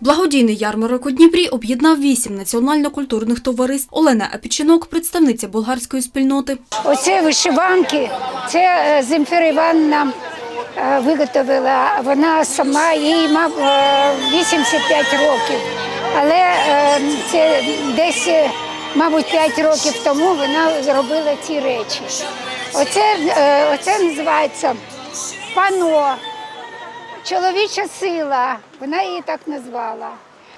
Благодійний ярмарок у Дніпрі об'єднав вісім національно-культурних товариств. Олена Апічинок, представниця болгарської спільноти. Оце вишиванки, це е, Земфіра Івановна е, виготовила. Вона сама, їй мав е, 85 років. Але це десь, мабуть, 5 років тому вона зробила ці речі. Оце, оце називається пано, чоловіча сила. Вона її так назвала.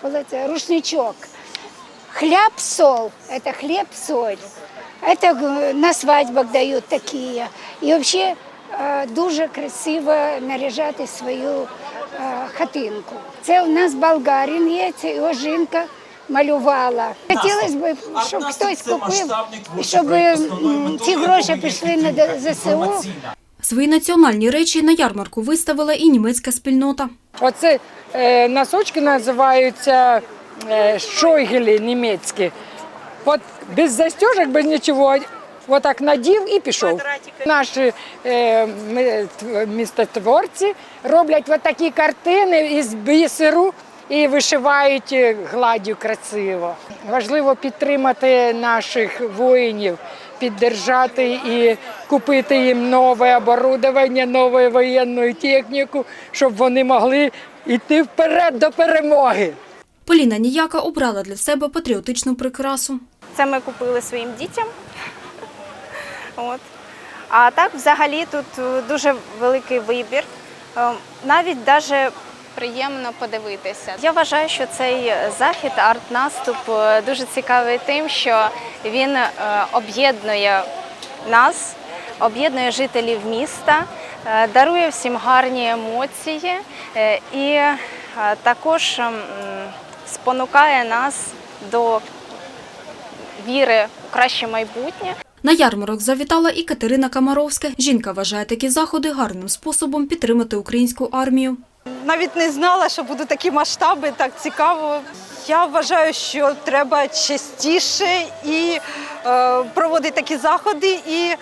Коли це рушничок. Хлеб, соль – это хлеб, соль. Это э, на свадьбах дают такие. І взагалі е, дуже красиво наряжати свою е, хатинку. Це у нас болгарин є, це його жінка малювала. Хотілося б, щоб хтось купив, щоб м, ці гроші пішли на Д- ЗСУ. Свої національні речі на ярмарку виставила і німецька спільнота. Оце е, носочки називаються е, шойгелі німецькі. От без застежок, без нічого. Отак надів і пішов. Наші е, містотворці роблять от такі картини із бісеру і вишивають е, гладдю красиво. Важливо підтримати наших воїнів, піддержати і купити їм нове оборудовання, нову воєнну техніку, щоб вони могли йти вперед до перемоги. Поліна Ніяка обрала для себе патріотичну прикрасу. Це ми купили своїм дітям. От. А так, взагалі, тут е, дуже великий вибір. Е, Навіть даже приємно подивитися. Я вважаю, що цей захід, арт-наступ, е, дуже цікавий тим, що він е, об'єднує нас, об'єднує жителів міста, е, дарує всім гарні емоції і також спонукає нас до віри у краще майбутнє. На ярмарок завітала і Катерина Камаровська. Жінка вважає такі заходи гарним способом підтримати українську армію. Навіть не знала, що будуть такі масштаби, так цікаво. Я вважаю, що треба частіше і е, проводити такі заходи, і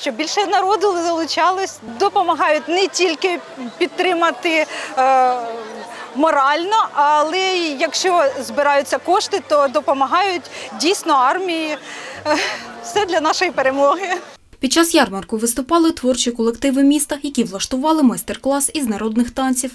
щоб більше народу залучалось, допомагають не тільки підтримати. Е, Морально, але якщо збираються кошти, то допомагають дійсно армії. Е, Все для нашої перемоги. Під час ярмарку виступали творчі колективи міста, які влаштували майстер-клас із народних танців.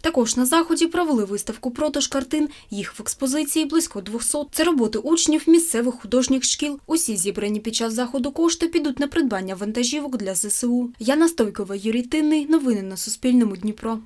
Також на заході провели виставку продаж картин. Їх в експозиції близько 200. Це роботи учнів місцевих художніх шкіл. Усі зібрані під час заходу кошти підуть на придбання вантажівок для ЗСУ. Яна Стойкова, Юрій Тинний. Новини на Суспільному Дніпро.